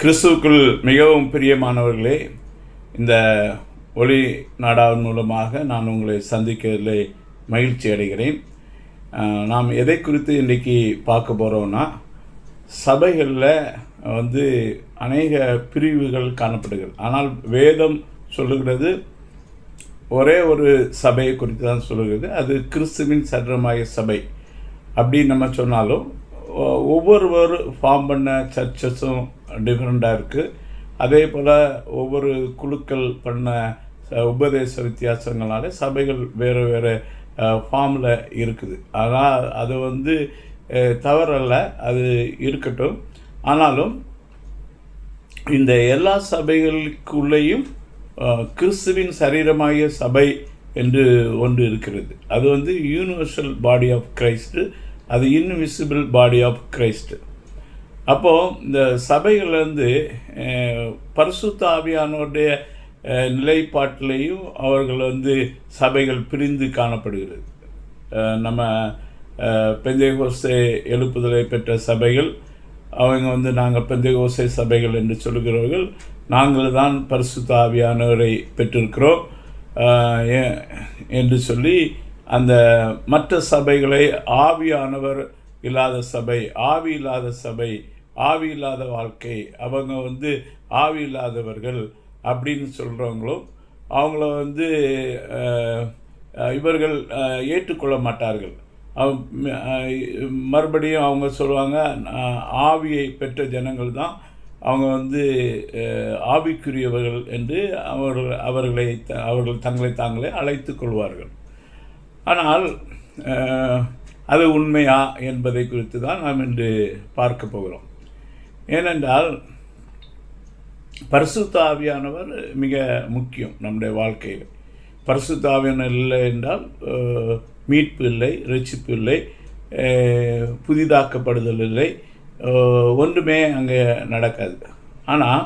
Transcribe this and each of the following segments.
கிறிஸ்துவுக்குள் மிகவும் பிரியமானவர்களே இந்த ஒளி நாடாவின் மூலமாக நான் உங்களை சந்திக்கிறதில் மகிழ்ச்சி அடைகிறேன். நாம் எதை குறித்து இன்றைக்கி பார்க்க போகிறோம்னா சபைகளில் வந்து அநேக பிரிவுகள் காணப்படுகிறது. ஆனால் வேதம் சொல்லுகிறது ஒரே ஒரு சபையை குறித்து தான் சொல்லுகிறது. அது கிறிஸ்துவின் சரமாய சபை. அப்படின்னு நம்ம சொன்னாலும் ஒவ்வொருவர் ஃபார்ம் பண்ண சர்ச்சஸும் டிஃப்ரெண்ட்டாக இருக்குது அதே போல் ஒவ்வொரு குழுக்கள் பண்ண உபதேச வித்தியாசங்களாலே சபைகள் வேறு வேறு ஃபார்மில் இருக்குது. ஆனால் அது வந்து தவறல்ல. அது இருக்கட்டும். ஆனாலும் இந்த எல்லா சபைகளுக்குள்ளேயும் கிறிஸ்துவின் சரீரமாகிய சபை என்று ஒன்று இருக்கிறது. அது வந்து யூனிவர்சல் பாடி ஆஃப் கிரைஸ்ட் அது இன்விசிபிள் பாடி ஆஃப் கிரைஸ்ட் அப்போது இந்த சபைகள் வந்து பரிசுத்த ஆவியானோருடைய நிலைப்பாட்டிலையும் அவர்கள் வந்து சபைகள் பிரிந்து காணப்படுகிறது. நம்ம பெந்தைகோசை எழுப்புதலை பெற்ற சபைகள் அவங்க வந்து நாங்கள் பெந்தகோசை சபைகள் என்று சொல்கிறவர்கள் நாங்கள் தான் பரிசுத்த ஆவியானவரை பெற்றிருக்கிறோம். ஏ- என்று சொல்லி அந்த மற்ற சபைகளை ஆவியானவர் இல்லாத சபை ஆவி இல்லாத சபை ஆவி இல்லாத வாழ்க்கை. அவங்க வந்து ஆவி இல்லாதவர்கள் அப்படின்னு சொல்கிறவங்களும் அவங்கள வந்து இவர்கள் ஏற்றுக்கொள்ள மாட்டார்கள். அவ- மறுபடியும் அவங்க சொல்லுவாங்க ஆவியை பெற்ற ஜனங்கள் தான் அவங்க வந்து ஆவிக்குரியவர்கள் என்று அவர்கள் அவர்களை த- அவர்கள் தங்களை தாங்களே அழைத்து கொள்வார்கள். ஆனால் அது உண்மையா என்பதை குறித்து தான் நாம் இன்று பார்க்க போகிறோம். ஏனென்றால் பரிசுத்தாவியானவர் மிக முக்கியம் நம்முடைய வாழ்க்கையில். பரிசுத்தாவியானவர் இல்லை என்றால் மீட்பு இல்லை ரட்சிப்பு இல்லை புதிதாக்கப்படுதல் இல்லை ஒன்றுமே அங்கே நடக்காது. ஆனால்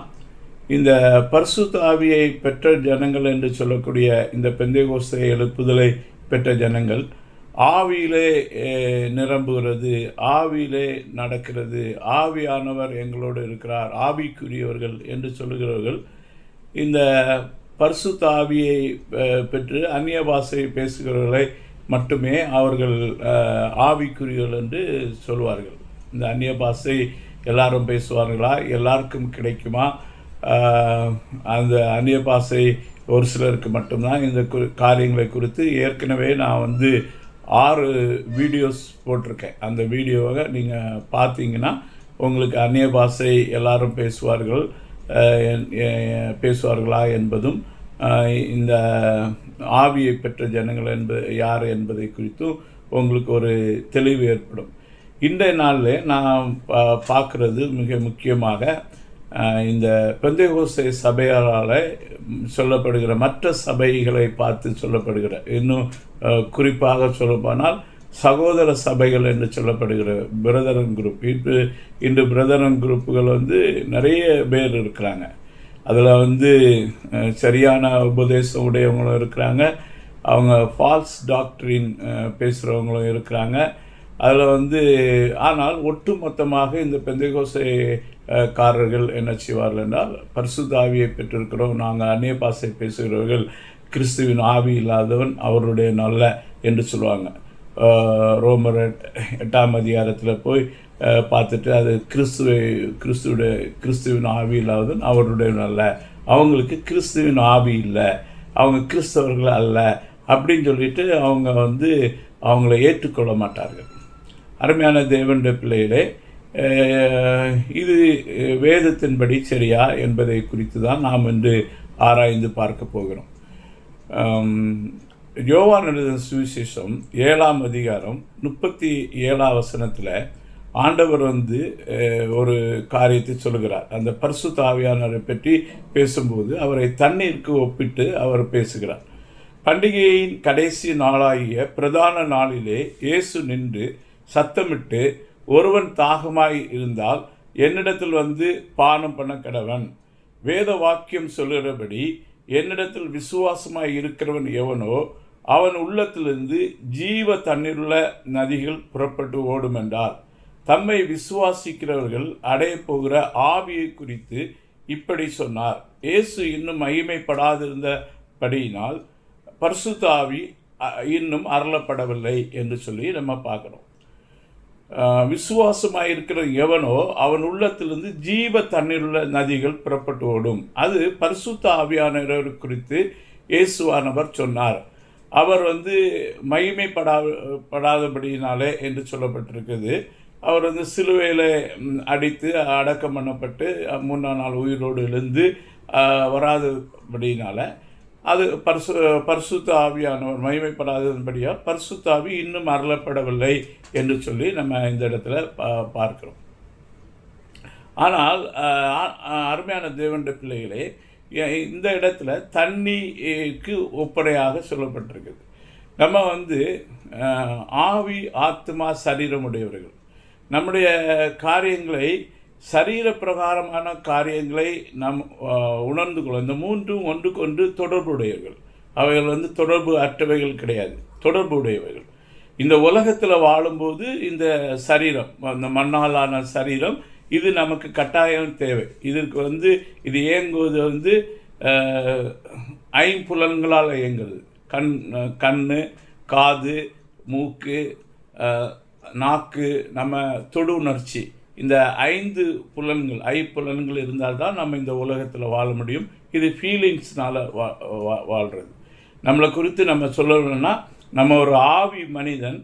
இந்த பரிசுத்தாவியை பெற்ற ஜனங்கள் என்று சொல்லக்கூடிய இந்த பெந்தைகோஸ்தை எழுப்புதலை பெற்ற ஜனங்கள் ஆவியிலே நிரம்புகிறது ஆவியிலே நடக்கிறது. ஆவியானவர் எங்களோடு இருக்கிறார். ஆவிக்குரியவர்கள் என்று சொல்லுகிறவர்கள் இந்த பரிசுத்த ஆவியை பெற்று அந்நிய பாஷை பேசுகிறவர்களை மட்டுமே அவர்கள் ஆவிக்குரியவர்கள் என்று சொல்வார்கள். இந்த அந்நிய பாஷை எல்லாரும் பேசுவார்களா? எல்லாருக்கும் கிடைக்குமா? அந்த அந்நிய பாஷை ஒரு சிலருக்கு மட்டும்தான். இந்த காரியங்களை குறித்து ஏற்கனவே நான் வந்து ஆறு வீடியோஸ் போட்டிருக்கேன். அந்த வீடியோவை நீங்கள் பார்த்தீங்கன்னா உங்களுக்கு அந்நிய பாஷை எல்லாரும் பேசுவார்கள் என்- பேசுவார்களா என்பதும் இந்த ஆவியை பெற்ற ஜனங்கள் என்பது யார் என்பதை குறித்தும் உங்களுக்கு ஒரு தெளிவு ஏற்படும். இன்றைய நாளில் நான் பா- மிக முக்கியமாக இந்த பெந்தைகோசை சபையாரால் சொல்லப்படுகிற மற்ற சபைகளை பார்த்து சொல்லப்படுகிற இன்னும் குறிப்பாக சொல்லப்போனால் சகோதர சபைகள் என்று சொல்லப்படுகிற பிரதரன் குரூப் இப்போ இன்று பிரதரன் குரூப்புகள் வந்து நிறைய பேர் இருக்கிறாங்க. அதில் வந்து சரியான உபதேசம் உடையவங்களும் இருக்கிறாங்க. அவங்க ஃபால்ஸ் டாக்டரின் பேசுகிறவங்களும் இருக்கிறாங்க. அதில் வந்து ஆனால் ஒட்டுமொத்தமாக இந்த பெந்தைகோசை காரர்கள் என்ன செய்வார்கள் என்றால் பரிசுத்தாவியை பெற்றிருக்கிறோம் நாங்கள் அந்நிய பாசை பேசுகிறவர்கள் கிறிஸ்துவின் ஆவி இல்லாதவன் அவருடைய நல்ல என்று சொல்லுவாங்க. ரோமர் எட்டாம் அதிகாரத்தில் போய் பார்த்துட்டு அது கிறிஸ்துவை கிறிஸ்துவோட கிறிஸ்துவின் ஆவி இல்லாதவன் அவருடைய நல்ல. அவங்களுக்கு கிறிஸ்துவின் ஆவி இல்லை. அவங்க கிறிஸ்தவர்கள் அல்ல. அப்படின்னு சொல்லிட்டு அவங்க வந்து அவங்கள ஏற்றுக்கொள்ள மாட்டார்கள். அருமையான தேவன்ற பிள்ளைகளே இது வேதத்தின்படி சரியா என்பதை குறித்து தான் நாம் இன்று ஆராய்ந்து பார்க்க போகிறோம். யோவான் எழுதின சுவிசேஷம் ஏழாம் அதிகாரம் முப்பத்தி ஏழாம் வசனத்தில் ஆண்டவர் வந்து ஒரு காரியத்தை சொல்கிறார் அந்த பர்சு தாவியானரை பற்றி பேசும்போது அவரை தண்ணீருக்கு ஒப்பிட்டு அவர் பேசுகிறார். பண்டிகையின் கடைசி நாளாகிய பிரதான நாளிலே இயேசு நின்று சத்தமிட்டு ஒருவன் தாகமாய் இருந்தால் என்னிடத்தில் வந்து பானம் பண்ண கடவன். வேத வாக்கியம் சொல்லுகிறபடி என்னிடத்தில் விசுவாசமாய் இருக்கிறவன் எவனோ அவன் உள்ளத்திலிருந்து ஜீவ தண்ணீருள்ள நதிகள் புறப்பட்டு ஓடும் என்றார். தம்மை விசுவாசிக்கிறவர்கள் அடைய போகிற ஆவியை குறித்து இப்படி சொன்னார். இயேசு இன்னும் மகிமைப்படாதிருந்தபடியினால் பரிசுத்த ஆவி அ- இன்னும் அருளப்படவில்லை என்று சொல்லி நம்ம பார்க்குறோம். விசுவாசமாக இருக்கிற எவனோ அவன் உள்ளத்திலிருந்து ஜீவ தண்ணீருள்ள நதிகள் புறப்பட்டு ஓடும். அது பரிசுத்த ஆவியானவர் குறித்து இயேசுவானவர் சொன்னார். அவர் வந்து மகிமைப்படா படாதபடியினாலே என்று சொல்லப்பட்டிருக்குது. அவர் வந்து சிலுவையில் அடித்து அடக்கம் பண்ணப்பட்டு மூணாம் நாள் உயிரோடு எழுந்து வராதபடியினால் அது பரிசு பரிசுத்த ஆவியானவர் மகிமைப்படாதபடியால் பரிசுத்த ஆவி இன்னும் அருளப்படவில்லை என்று சொல்லி நம்ம இந்த இடத்துல பா- பார்க்கிறோம். ஆனால் அஹ், அருமையான தேவண்ட பிள்ளைகளே இந்த இடத்துல தண்ணிக்கு ஒப்படையாக சொல்லப்பட்டிருக்குது நம்ம வந்து ஆவி ஆத்மா சரீரம் உடையவர்கள். நம்முடைய காரியங்களை சரீர பிரகாரமான காரியங்களை நாம் உணர்ந்து கொள்ள இந்த மூன்றும் ஒன்றுக்கொன்று தொடர்புடையவர்கள் அவைகள் வந்து தொடர்பு அற்றவைகள் கிடையாது. தொடர்பு உடையவைகள் இந்த உலகத்தில் வாழும்போது இந்த சரீரம் அந்த மண்ணாலான சரீரம் இது நமக்கு கட்டாயம் தேவை. இதற்கு வந்து இது இயங்குவது வந்து ஐம்புலன்களால் இயங்குறது கண் கண் காது மூக்கு நாக்கு நம்ம தொடு உணர்ச்சி. இந்த ஐந்து புலன்கள் ஐ புலன்கள் இருந்தால் தான் நம்ம இந்த உலகத்தில் வாழ முடியும். இது ஃபீலிங்ஸ்னால வா வா- வாழ்கிறது நம்மளை குறித்து நம்ம சொல்லணும்னா நம்ம ஒரு ஆவி மனிதன்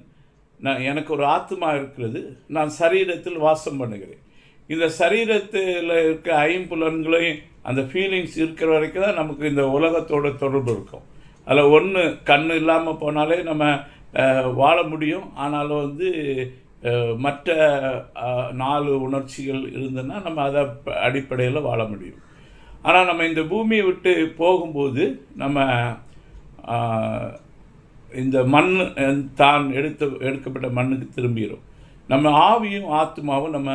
நான் எனக்கு ஒரு ஆத்மா இருக்கிறது நான் சரீரத்தில் வாசம் பண்ணுகிறேன். இந்த சரீரத்தில் இருக்க ஐம்புலன்களையும் அந்த ஃபீலிங்ஸ் இருக்கிற வரைக்கும் தான் நமக்கு இந்த உலகத்தோட தொடர்பு இருக்கும். அதில் ஒன்று கண் இல்லாமல் போனாலே நம்ம வாழ முடியும். ஆனாலும் வந்து மற்ற நாலு உணர்ச்சிகள் இருந்ததுன்னா நம்ம அதை அடிப்படையில் வாழ முடியும். ஆனால் நம்ம இந்த பூமியை விட்டு போகும்போது நம்ம இந்த மண் தான் எடுத்து எடுக்கப்பட்ட மண்ணுக்கு திரும்பிடும் நம்ம ஆவியும் ஆத்மாவும் நம்ம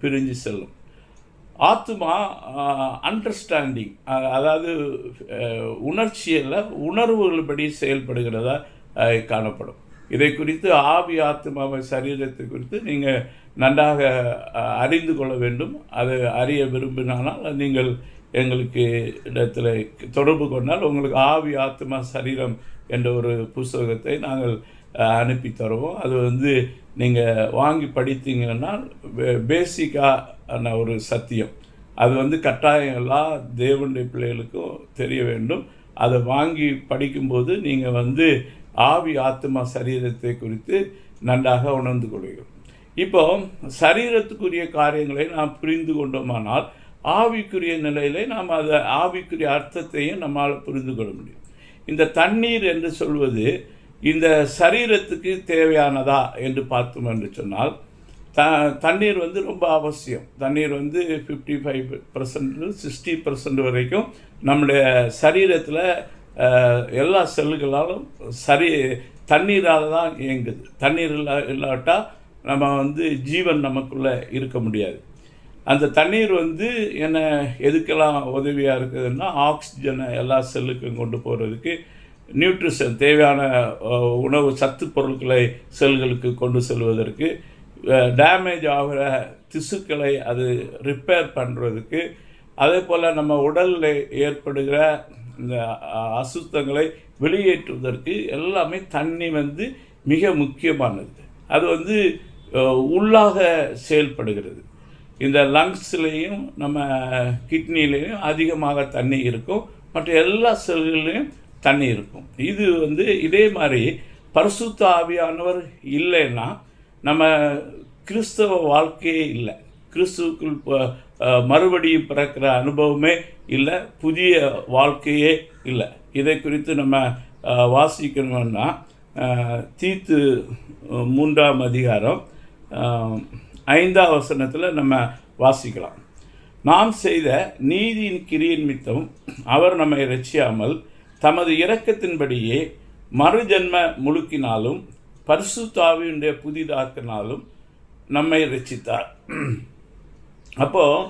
பிரிஞ்சு செல்லும். ஆத்மா அண்டர்ஸ்டாண்டிங் அதாவது உணர்ச்சியில் உணர்வுகள்படி செயல்படுகிறதா காணப்படும். இதை குறித்து ஆவி ஆத்மாவை சரீரத்தை குறித்து நீங்கள் நன்றாக அறிந்து கொள்ள வேண்டும். அதை அறிய விரும்பினால் நீங்கள் எங்களுக்கு இடத்துல தொடர்பு கொண்டால் உங்களுக்கு ஆவி ஆத்மா சரீரம் என்ற ஒரு புஸ்தகத்தை நாங்கள் அனுப்பி தருவோம். அது வந்து நீங்கள் வாங்கி படித்தீங்கன்னா பேசிக்கான ஒரு சத்தியம். அது வந்து கட்டாயம் எல்லாம் தேவனுடைய பிள்ளைகளுக்கும் தெரிய வேண்டும். அதை வாங்கி படிக்கும்போது நீங்கள் வந்து ஆவி ஆத்மா சரீரத்தை குறித்து நன்றாக உணர்ந்து கொள்வீர்கள் இப்போ சரீரத்துக்குரிய காரியங்களை நாம் புரிந்து கொண்டோமானால் ஆவிக்குரிய நிலையிலே நாம் அதை ஆவிக்குரிய அர்த்தத்தையும் நம்மால் புரிந்து கொள்ள முடியும். இந்த தண்ணீர் என்று சொல்வது இந்த சரீரத்துக்கு தேவையானதா என்று பார்த்தோம் என்று சொன்னால் த தண்ணீர் வந்து ரொம்ப அவசியம். தண்ணீர் வந்து fifty five percent sixty percent வரைக்கும் நம்முடைய சரீரத்தில் எல்லா செல்லுகளாலும் சரி தண்ணீரால் தான் இயங்குது. தண்ணீர் இல்லா இல்லாட்டா நம்ம வந்து ஜீவன் நமக்குள்ளே இருக்க முடியாது. அந்த தண்ணீர் வந்து என்ன எதுக்கெல்லாம் உதவியாக இருக்குதுன்னா ஆக்சிஜனை எல்லா செல்லுக்கும் கொண்டு போகிறதுக்கு நியூட்ரிஷன் தேவையான உணவு சத்து பொருட்களை செல்களுக்கு கொண்டு செல்வதற்கு டேமேஜ் ஆகிற திசுக்களை அது ரிப்பேர் பண்ணுறதுக்கு அதே போல் நம்ம உடலில் ஏற்படுகிற இந்த அசுத்தங்களை வெளியேற்றுவதற்கு எல்லாமே தண்ணி வந்து மிக முக்கியமானது. அது வந்து உள்ளாக செயல்படுகிறது. இந்த லங்ஸ்லேயும் நம்ம கிட்னிலையும் அதிகமாக தண்ணி இருக்கும். மற்ற எல்லா செல்களிலையும் தண்ணி இருக்கும். இது வந்து இதே மாதிரி பரிசுத்த ஆவியானவர் இல்லைன்னா நம்ம கிறிஸ்தவ வாழ்க்கையே இல்லை. கிறிஸ்துவுக்குள் மறுபடியும் பிறக்கிற அனுபவமே இல்லை புதிய வாழ்க்கையே இல்லை. இதை குறித்து நம்ம வாசிக்கணும்னா தீத்து மூன்றாம் அதிகாரம் ஐந்தாம் வசனத்தில் நம்ம வாசிக்கலாம். நாம் செய்த நீதியின் கிரியின் மித்தம் அவர் நம்மை ரட்சியாமல் தமது இரக்கத்தின்படியே மறுஜன்ம முழுக்கினாலும் பரிசுத்தாவியுடைய புதிதாக்கினாலும் நம்மை ரட்சித்தார் அப்போது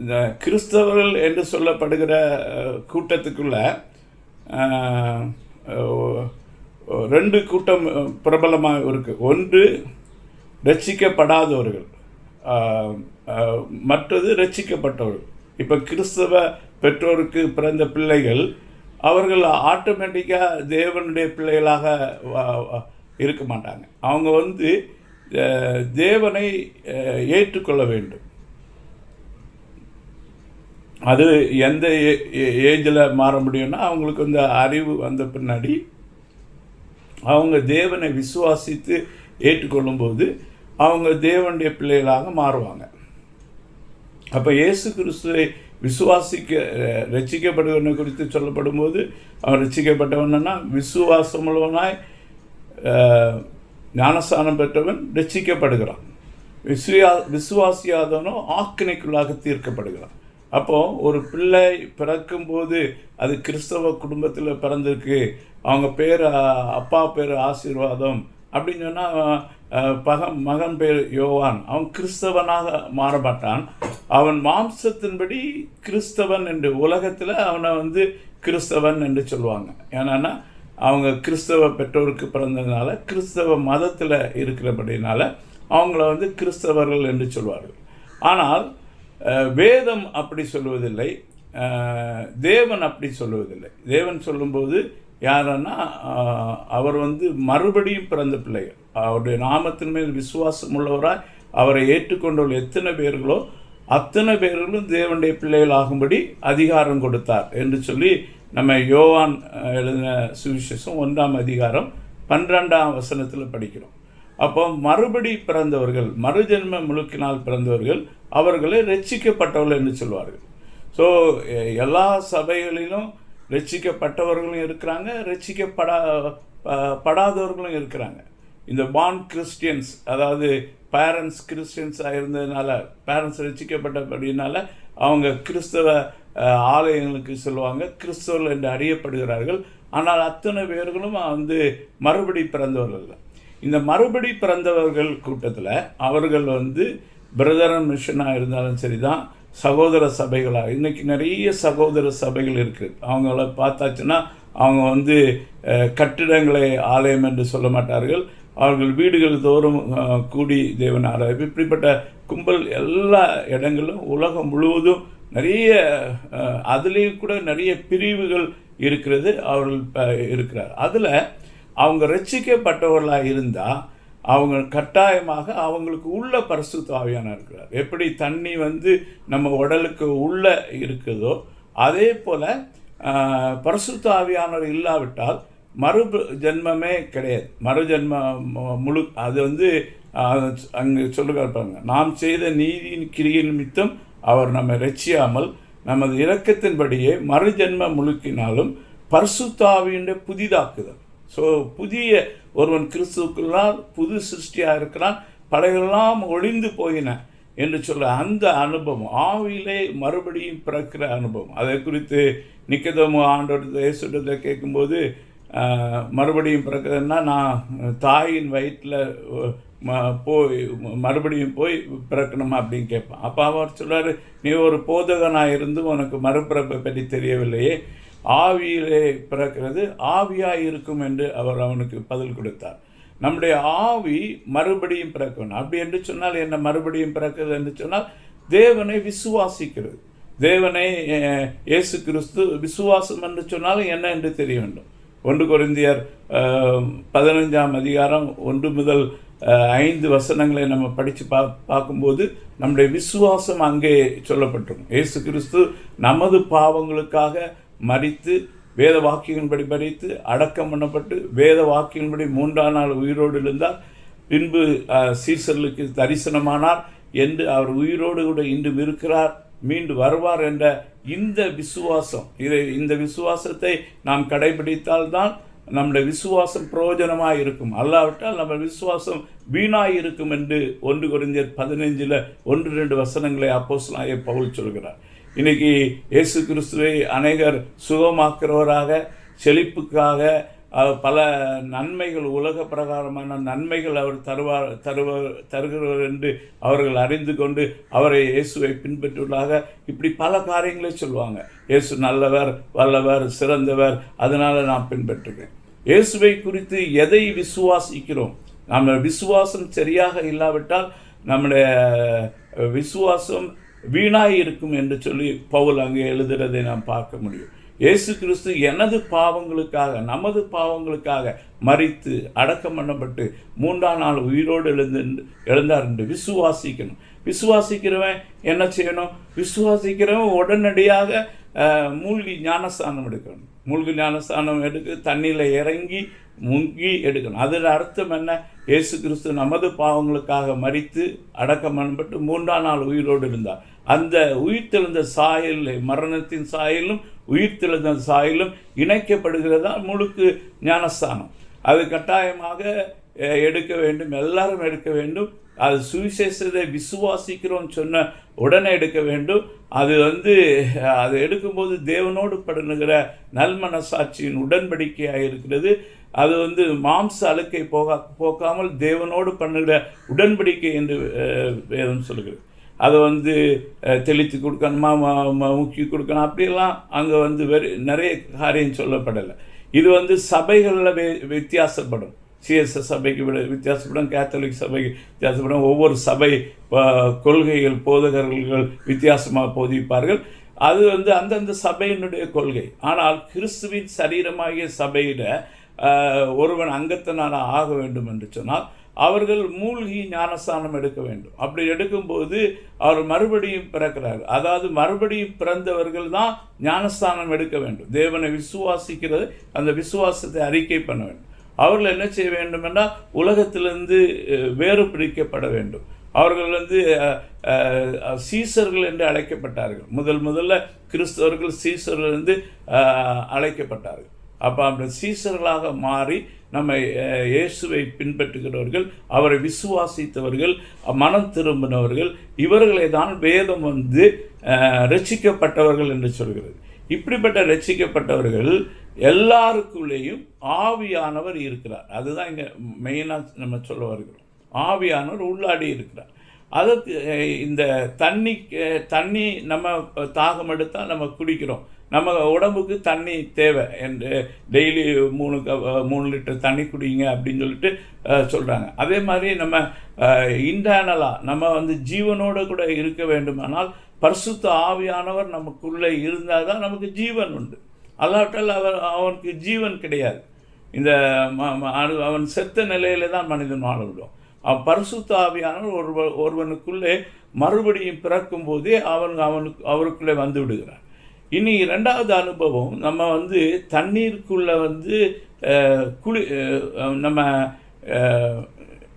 இந்த கிறிஸ்தவர்கள் என்று சொல்லப்படுகிற கூட்டத்துக்குள்ள ரெண்டு கூட்டம் பிரபலமாக இருக்குது ஒன்று ரட்சிக்கப்படாதவர்கள். மற்றது ரட்சிக்கப்பட்டவர்கள். இப்போ கிறிஸ்தவ பெற்றோருக்கு பிறந்த பிள்ளைகள் அவர்கள் ஆட்டோமேட்டிக்காக தேவனுடைய பிள்ளைகளாக இருக்க மாட்டாங்க. அவங்க வந்து தேவனை ஏற்றுக்கொள்ள வேண்டும். அது எந்த ஏஜில் மாற முடியும்னா அவங்களுக்கு இந்த அறிவு வந்த பின்னாடி அவங்க தேவனை விசுவாசித்து ஏற்றுக்கொள்ளும்போது அவங்க தேவனுடைய பிள்ளைகளாக மாறுவாங்க. அப்போ இயேசு கிறிஸ்துவை விசுவாசிக்க ரசிக்கப்படுவனை குறித்து குறித்து சொல்லப்படும்போது அவன் ரசிக்கப்பட்டவனா விசுவாசமுள்ளவனாய் அஹ், ஞானஸ்தானம் பெற்றவன் ரட்சிக்கப்படுகிறான். விசுவா விசுவாசியாதவனோ ஆக்கினைக்குள்ளாக தீர்க்கப்படுகிறான். அப்போ ஒரு பிள்ளை பிறக்கும்போது அது கிறிஸ்தவ குடும்பத்தில் பிறந்திருக்கு. அவங்க பேர் அப்பா பேர் ஆசீர்வாதம். அப்படின்னு சொன்னால் பகம் மகன் பேர் யோவான். அவன் கிறிஸ்தவனாக மாறப்பட்டான் அவன் மாம்சத்தின்படி கிறிஸ்தவன் என்று உலகத்தில் அவனை வந்து கிறிஸ்தவன் என்று சொல்லுவாங்க. ஏன்னா அவங்க கிறிஸ்தவ பெற்றோருக்கு பிறந்ததுனால கிறிஸ்தவ மதத்தில் இருக்கிறபடினால அவங்கள வந்து கிறிஸ்தவர்கள் என்று சொல்வார்கள். ஆனால் வேதம் அப்படி சொல்வதில்லை. தேவன் அப்படி சொல்வதில்லை. தேவன் சொல்லும்போது யாரன்னா அவர் வந்து மறுபடியும் பிறந்த பிள்ளைகள் அவருடைய நாமத்தின் மேல் விசுவாசம் உள்ளவராக அவரை ஏற்றுக்கொண்டுள்ள எத்தனை பேர்களோ அத்தனை பேர்களும் தேவனுடைய பிள்ளைகள் ஆகும்படி அதிகாரம் கொடுத்தார் என்று சொல்லி நம்ம யோவான் எழுதின சுவிசேஷம் ஒன்றாம் அதிகாரம் பன்னிரெண்டாம் வசனத்தில் படிக்கிறோம். அப்போ மறுபடி பிறந்தவர்கள் மறுஜென்ம முழுக்கினால் பிறந்தவர்கள் அவர்களை ரட்சிக்கப்பட்டவர்கள் என்று சொல்வார்கள். ஸோ எல்லா சபைகளிலும் ரட்சிக்கப்பட்டவர்களும் இருக்கிறாங்க ரட்சிக்கப்படா படாதவர்களும் இருக்கிறாங்க. இந்த பான் கிறிஸ்டியன்ஸ் அதாவது பேரண்ட்ஸ் கிறிஸ்டியன்ஸாக இருந்ததுனால பேரண்ட்ஸ் ரசிக்கப்பட்டபடினால அவங்க கிறிஸ்தவ ஆலயங்களுக்கு சொல்லுவாங்க கிறிஸ்தவர்கள் என்று அறியப்படுகிறார்கள். ஆனால் அத்தனை பேர்களும் வந்து மறுபடி பிறந்தவர்கள் இல்லை இந்த மறுபடி பிறந்தவர்கள் கூட்டத்தில் அவர்கள் வந்து பிரதரன் மிஷனாக இருந்தாலும் சரி தான் சகோதர சபைகளாக இன்றைக்கி நிறைய சகோதர சபைகள் இருக்குது அவங்கள பார்த்தாச்சுன்னா அவங்க வந்து கட்டிடங்களை ஆலயம் என்று சொல்ல மாட்டார்கள். அவர்கள் வீடுகள் தோறும் கூடி தேவன் ஆராய்வு. இப்படிப்பட்ட கும்பல் எல்லா இடங்களும் உலகம் முழுவதும் நிறைய அதுலேயும் கூட நிறைய பிரிவுகள் இருக்கிறது அவர்கள் இருக்கிறார். அதில் அவங்க ரட்சிக்கப்பட்டவர்களாக இருந்தால் அவங்க கட்டாயமாக அவங்களுக்கு உள்ள பரிசுத்த இருக்கிறார். எப்படி தண்ணி வந்து நம்ம உடலுக்கு உள்ளே இருக்குதோ அதே போல் பரிசுத்தாவியானவர் இல்லாவிட்டால் மறு ஜென்மமே கிடையாது. மறு ஜென்ம முழு அது வந்து அங்கே சொல்லுங்க நாம் செய்த நீதியின் கிரியை நிமித்தம் அவர் நம்மை ரட்சியாமல் நமது இரக்கத்தின்படியே மறுஜென்ம முழுக்கினாலும் பரிசுத்தாவியுடைய புதிதாக்குதல். ஸோ புதிய ஒருவன் கிறிஸ்துக்குள்ளால் புது சிருஷ்டியாக இருக்கிறான் பழையெல்லாம் ஒளிந்து போயின என்று சொல்ல அந்த அனுபவம் ஆவியிலே மறுபடியும் பிறக்கிற அனுபவம். அதை குறித்து நிக்கதமு ஆண்டோட இயேசுடத்தை கேட்கும்போது மறுபடியும் பிறக்கிறதுனா நான் தாயின் வயிற்றில் போய் மறுபடியும் போய் பிறக்கணுமா அப்படின்னு கேட்பான். அப்போ அவர் சொல்கிறார் நீ ஒரு போதகனாக இருந்து உனக்கு மறுபிறப்பை பற்றி தெரியவில்லையே. ஆவியிலே பிறக்கிறது ஆவியாக இருக்கும் என்று அவர் அவனுக்கு பதில் கொடுத்தார். நம்முடைய ஆவி மறுபடியும் பிறக்கணும். அப்படி என்று சொன்னால் என்ன மறுபடியும் பிறக்கிறது என்று சொன்னால் தேவனை விசுவாசிக்கிறது. தேவனை இயேசு கிறிஸ்து விசுவாசம் என்று சொன்னாலும் என்ன என்று தெரிய வேண்டும். ஒன்று குறைந்தியர் பதினஞ்சாம் அதிகாரம் ஒன்று முதல் ஐந்து வசனங்களை நம்ம படித்து பா பார்க்கும்போது நம்முடைய விசுவாசம் அங்கே சொல்லப்பட்டிருக்கும். இயேசு கிறிஸ்து நமது பாவங்களுக்காக மறித்து வேத வாக்கியங்களின்படி மறித்து அடக்கம் பண்ணப்பட்டு வேத வாக்கியங்களின்படி மூன்றாம் நாள் உயிரோடு இருந்தார். பின்பு சீசர்களுக்கு தரிசனமானார் என்று அவர் உயிரோடு கூட இன்றும் இருக்கிறார். மீண்டு வருவார் என்ற இந்த விசுவாசம் இதை இந்த விசுவாசத்தை நாம் கடைபிடித்தால்தான் நம்முடைய விசுவாசம் பிரயோஜனமாக இருக்கும். அல்லாவிட்டால் நம்ம விசுவாசம் வீணாய் இருக்கும் என்று ஒன்று குறைஞ்சர் பதினைஞ்சில் ஒன்று ரெண்டு வசனங்களை அப்போஸ்தலனாகிய பவுல் சொல்கிறார். இன்னைக்கு இயேசு கிறிஸ்துவை அநேகர் சுகமாக்குறவராக செழிப்புக்காக பல நன்மைகள் உலக பிரகாரமான நன்மைகள் அவர் தருவார் தருவார் தருகிறவர் என்று அவர்கள் அறிந்து கொண்டு அவரை இயேசுவை பின்பற்றுவதாக இப்படி பல காரியங்களை சொல்லுவாங்க இயேசு நல்லவர் வல்லவர் சிறந்தவர் அதனால் நான் பின்பற்றுகிறேன். இயேசுவை குறித்து எதை விசுவாசிக்கிறோம்? நம்ம விசுவாசம் சரியாக இல்லாவிட்டால் நம்முடைய விசுவாசம் வீணாய் இருக்கும் என்று சொல்லி பவுல் அங்கே எழுதுறதை நாம் பார்க்க முடியும். இயேசு கிறிஸ்து எனது பாவங்களுக்காக நமது பாவங்களுக்காக மறித்து அடக்கம் பண்ணப்பட்டு மூன்றாம் நாள் உயிரோடு எழுந்து எழுந்தார் என்று விசுவாசிக்கணும். விசுவாசிக்கிறவன் என்ன செய்யணும்? விசுவாசிக்கிறவன் உடனடியாக மூழ்கி ஞானஸ்தானம் எடுக்கணும். மூழ்கி ஞானஸ்தானம் எடுக்க தண்ணியில் இறங்கி முங்கி எடுக்கணும். அதில் அர்த்தம் என்ன? இயேசு கிறிஸ்து நமது பாவங்களுக்காக மறித்து அடக்கம் பண்ணப்பட்டு மூன்றாம் நாள் உயிரோடு இருந்தார். அந்த உயிர்த்தெழுந்த சாயல் மரணத்தின் சாயலும் உயிர்த்தெழுந்த சாயலும் இணைக்கப்படுகிறதா? முழுக்கு ஞானஸ்தானம். அது கட்டாயமாக எடுக்க வேண்டும் எல்லாரும் எடுக்க வேண்டும். அது சுவிசேஷத்தை விசுவாசிக்கிறோம் சொன்ன உடனே எடுக்க வேண்டும். அது வந்து அது எடுக்கும்போது தேவனோடு படுனுகிற நல்மனசாட்சியின் உடன்படிக்கையாக இருக்கிறது. அது வந்து மாம்ச அழுக்கை போகா போக்காமல் தேவனோடு பண்ணுகிற உடன்படிக்கை என்று வேதம் சொல்கிறது அதை வந்து தெளித்து கொடுக்கணுமா முக்கி கொடுக்கணும். அப்படிலாம் அங்கே வந்து வெறு நிறைய காரியம் சொல்லப்படலை. இது வந்து சபைகளில் வே வித்தியாசப்படும். சிஎஸ்எஸ் சபைக்கு விட வித்தியாசப்படும் கேத்தலிக் சபைக்கு வித்தியாசப்படும். ஒவ்வொரு சபை கொள்கைகள் போதகர்கள் வித்தியாசமாக போதிப்பார்கள். அது வந்து அந்தந்த சபையினுடைய கொள்கை. ஆனால் கிறிஸ்துவின் சரீரமாகிய சபையில் ஒருவன் அங்கத்தினால ஆக வேண்டும் என்று சொன்னால் அவர்கள் மூழ்கி ஞானஸ்தானம் எடுக்க வேண்டும். அப்படி எடுக்கும்போது அவர் மறுபடியும் பிறக்கிறார். அதாவது மறுபடியும் பிறந்தவர்கள் தான் ஞானஸ்தானம் எடுக்க வேண்டும். தேவனை விசுவாசிக்கிறது அந்த விசுவாசத்தை அறிக்கை பண்ண வேண்டும். அவர்கள் என்ன செய்ய வேண்டும் என்றால் உலகத்திலிருந்து வேறு பிடிக்கப்பட வேண்டும். அவர்கள் வந்து சீசர்கள் என்று அழைக்கப்பட்டார்கள். முதல் முதல்ல கிறிஸ்தவர்கள் சீசர்களிருந்து அஹ், அழைக்கப்பட்டார்கள். அப்போ அந்த சீசர்களாக மாறி நம்ம இயேசுவை பின்பற்றுகிறவர்கள் அவரை விசுவாசித்தவர்கள் மனம் திரும்பினவர்கள் இவர்களை தான் வேதம் வந்து ரட்சிக்கப்பட்டவர்கள் என்று சொல்கிறது. இப்படிப்பட்ட ரட்சிக்கப்பட்டவர்கள் எல்லாருக்குள்ளேயும் ஆவியானவர் இருக்கிறார். அதுதான் இங்கே மெயினாக நம்ம சொல்ல வருகிறோம். ஆவியானவர் உள்ளாடி இருக்கிறார். அதற்கு இந்த தண்ணி தண்ணி நம்ம தாகம் எடுத்தால் நம்ம குடிக்கிறோம். நம்ம உடம்புக்கு தண்ணி தேவை. என்று டெய்லி மூணு க- மூணு லிட்டர் தண்ணி குடிங்க அப்படின்னு சொல்லிட்டு சொல்கிறாங்க அதே மாதிரி நம்ம இன்டர்னலாக நம்ம வந்து ஜீவனோடு கூட இருக்க வேண்டுமானால் பரிசுத்த ஆவியானவர் நமக்குள்ளே இருந்தால் தான் நமக்கு ஜீவன் உண்டு. அல்லாட்டால் அவர் அவனுக்கு ஜீவன் கிடையாது. இந்த ம- அவன் செத்த நிலையில தான் மனிதன் வாழ விடும் அவன் பரிசுத்த ஒருவ ஒருவனுக்குள்ளே மறுபடியும் பிறக்கும் போதே அவன் அவனுக்கு அவருக்குள்ளே வந்து விடுகிறான் இனி ரெண்டாவது அனுபவம் நம்ம வந்து தண்ணீருக்குள்ளே வந்து குளி நம்ம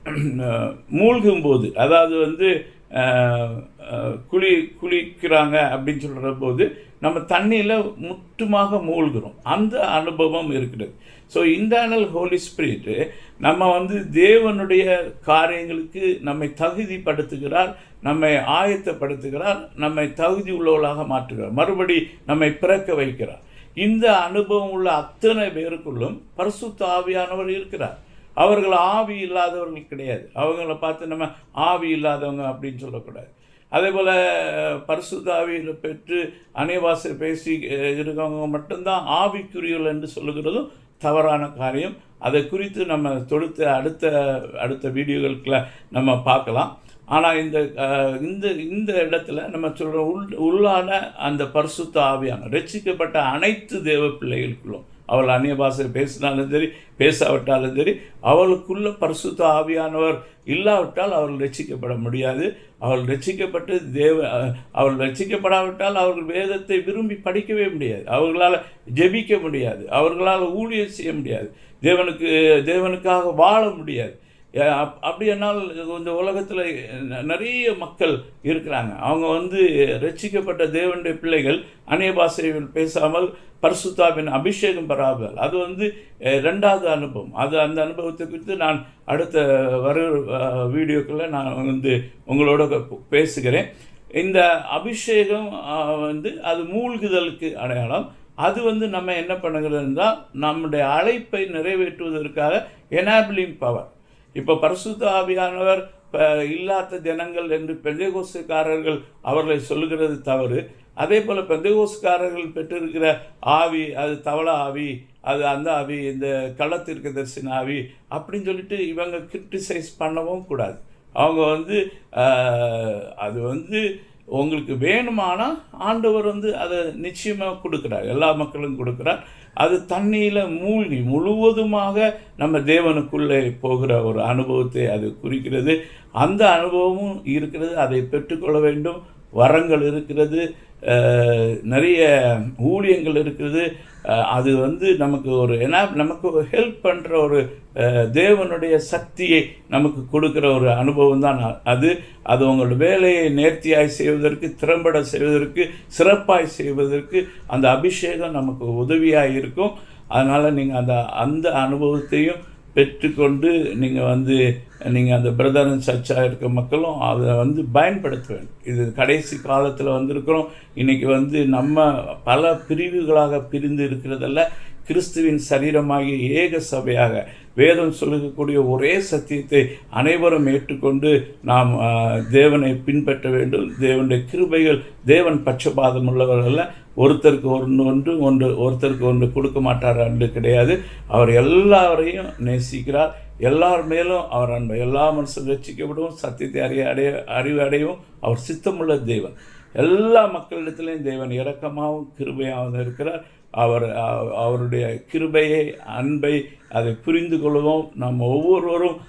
மூழ்கும்போது மூழ்கும் போது அதாவது வந்து குளி குளிக்கிறாங்க அப்படின்னு சொல்கிற போது நம்ம தண்ணியில் முற்றுமாக மூழ்கிறோம். அந்த அனுபவம் இருக்கிறது ஸோ இன்டர்னல் ஹோலி ஸ்பிரிட்டு நம்ம வந்து தேவனுடைய காரியங்களுக்கு நம்மை தகுதிப்படுத்துகிறார் நம்மை ஆயத்தப்படுத்துகிறார் நம்மை தகுதி உள்ளவளாக மாற்றுகிறார். மறுபடி நம்மை பிறக்க வைக்கிறார். இந்த அனுபவம் உள்ள அத்தனை பேருக்குள்ளும் பரிசுத்த ஆவியானவர் இருக்கிறார். அவர்கள் ஆவி இல்லாதவர்கள் கிடையாது. அவங்கள பார்த்து நம்ம ஆவி இல்லாதவங்க அப்படின்னு சொல்லக்கூடாது. அதே போல் பரிசுத்தாவியில் பெற்று அனைவாசை பேசி இருக்கவங்க மட்டும்தான் ஆவிக்குரியல் என்று சொல்லுகிறதும் தவறான காரியம். அதை குறித்து நம்ம தொடுத்த அடுத்த அடுத்த வீடியோகளுக்குள்ள நம்ம பார்க்கலாம். ஆனால் இந்த இந்த இந்த இடத்துல நம்ம சொல்கிற உள் உள்ளான அந்த பரிசுத்த ஆவியான ரட்சிக்கப்பட்ட அனைத்து தேவ பிள்ளைகளுக்குள்ளும் அவள் அந்நிய பாஷை பேசினாலும் சரி பேசாவிட்டாலும் சரி அவளுக்குள்ள பரிசுத்த ஆவியானவர் இல்லாவிட்டால் அவர்கள் ரட்சிக்கப்பட முடியாது. அவள் ரட்சிக்கப்பட்டு தேவ அவள் ரட்சிக்கப்படாவிட்டால் அவர்கள் வேதத்தை விரும்பி படிக்கவே முடியாது. அவர்களால் ஜெபிக்க முடியாது. அவர்களால் ஊழியர் செய்ய முடியாது. தேவனுக்கு தேவனுக்காக வாழ முடியாது. அப்படி என்னால் இந்த உலகத்தில் நிறைய மக்கள் இருக்கிறாங்க. அவங்க வந்து ரட்சிக்கப்பட்ட தேவனுடைய பிள்ளைகள் அந்நிய பாஷையில் பேசாமல் பரிசுத்தாவின் அபிஷேகம் பெறாமல். அது வந்து ரெண்டாவது அனுபவம். அது அந்த அனுபவத்தை குறித்து நான் அடுத்த வர வீடியோக்களில் நான் வந்து உங்களோட பேசுகிறேன். இந்த அபிஷேகம் வந்து அது மூழ்குதலுக்கு அடையாளம். அது வந்து நம்ம என்ன பண்ணுகிறதுனா நம்முடைய அழைப்பை நிறைவேற்றுவதற்காக எனாபிளிங் பவர் இப்போ பரிசுத்த ஆவியானவர் இல்லாத ஜனங்கள் என்று பெந்தைகோசுக்காரர்கள் அவர்களை சொல்லுகிறது தவறு. அதே போல் பெந்தைகோசுக்காரர்கள் பெற்றிருக்கிற ஆவி அது தவள ஆவி அது அந்த ஆவி இந்த கள்ளத்திற்கு தரிசன ஆவி அப்படின்னு சொல்லிட்டு இவங்க கிரிட்டிசைஸ் பண்ணவும் கூடாது. அவங்க வந்து அது வந்து உங்களுக்கு வேணுமானால் ஆண்டவர் வந்து அதை நிச்சயமாக கொடுக்குறார். எல்லா மக்களும் கொடுக்குறார். அது தண்ணியில் மூழ்கி முழுவதுமாக நம்ம தேவனுக்குள்ளே போகிற ஒரு அனுபவத்தை அது குறிக்கிறது. அந்த அனுபவமும் இருக்கிறது. அதை பெற்றுக்கொள்ள வேண்டும். வரங்கள் இருக்கிறது. நிறைய ஊழியங்கள் இருக்குது. அது வந்து நமக்கு ஒரு ஏன்னா நமக்கு ஹெல்ப் பண்ணுற ஒரு தேவனுடைய சக்தியை நமக்கு கொடுக்குற ஒரு அனுபவம் தான் அது. அது உங்களோட வேலையை நேர்த்தியாய் செய்வதற்கு திறம்பட செய்வதற்கு சிறப்பாய் செய்வதற்கு அந்த அபிஷேகம் நமக்கு உதவியாக இருக்கும். அதனால் நீங்கள் அந்த அந்த அனுபவத்தையும் பெற்றுக்கொண்டு நீங்கள் வந்து நீங்கள் அந்த பிரதரன் சர்ச்சாக இருக்க மக்களும் அதை வந்து பயன்படுத்த வேண்டும். இது கடைசி காலத்தில் வந்திருக்கிறோம். இன்றைக்கி வந்து நம்ம பல பிரிவுகளாக பிரிந்து இருக்கிறதல்ல. கிறிஸ்துவின் சரீரமாகிய ஏக சபையாக வேதம் சொல்லக்கூடிய ஒரே சத்தியத்தை அனைவரும் ஏற்றுக்கொண்டு நாம் தேவனை பின்பற்ற வேண்டும். தேவனுடைய கிருபைகள் தேவன் பட்சபாதம் உள்ளவர்கள் ஒருத்தருக்கு ஒன்று ஒன்று ஒன்று ஒருத்தருக்கு ஒன்று கொடுக்க மாட்டார் அன்று கிடையாது. அவர் எல்லாரையும் நேசிக்கிறார். எல்லார் மேலும் அவர் அன்பை எல்லா மனுஷன் ரசிக்கப்படும் சத்தியத்தை அறிய அடைய அறிவு அடையவும் அவர் சித்தமுள்ள தேவன். எல்லா மக்களிடத்திலையும் தேவன் இரக்கமாகவும் கிருபையாகவும் இருக்கிறார். அவர் அவருடைய கிருபையை அன்பை அதை புரிந்து கொள்வோம். நம்ம ஒவ்வொருவரும்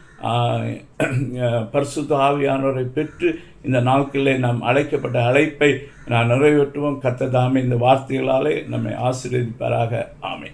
பரிசுத்த ஆவியானவரை பெற்று இந்த நாட்களிலே நாம் அழைக்கப்பட்ட அழைப்பை நான் நிறைவேற்றுவோம். கத்ததாமே இந்த வார்த்தைகளாலே நம்மை ஆசீர்வதிப்பாராக. ஆமை